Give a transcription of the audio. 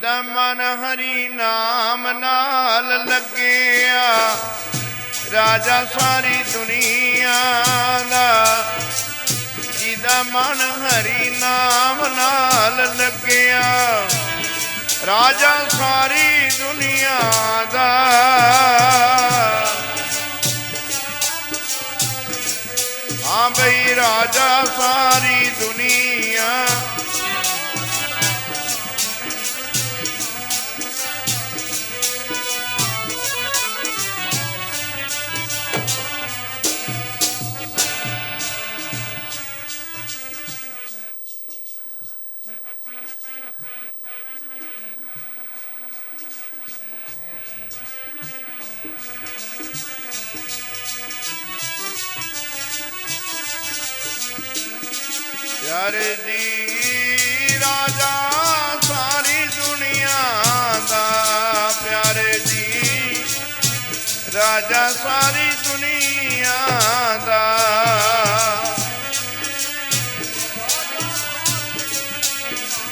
ਦਾ ਮਨ ਹਰੀ ਨਾਮ ਨਾਲ ਲੱਗਿਆ। ਰਾਜਾ ਸਾਰੀ ਦੁਨੀਆ ਦਾ ਜਿਹਦਾ ਮਨ ਹਰੀ ਨਾਮ ਨਾਲ ਲੱਗਿਆ। ਰਾਜਾ ਸਾਰੀ ਦੁਨੀਆ ਦਾ ਹਾਂ ਬਈ ਰਾਜਾ ਸਾਰੀ ਪਿਆਰੇ ਜੀ ਰਾਜਾ ਸਾਰੀ ਦੁਨੀਆ ਦਾ ਪਿਆਰੇ ਜੀ। ਰਾਜਾ ਸਾਰੀ ਦੁਨੀਆ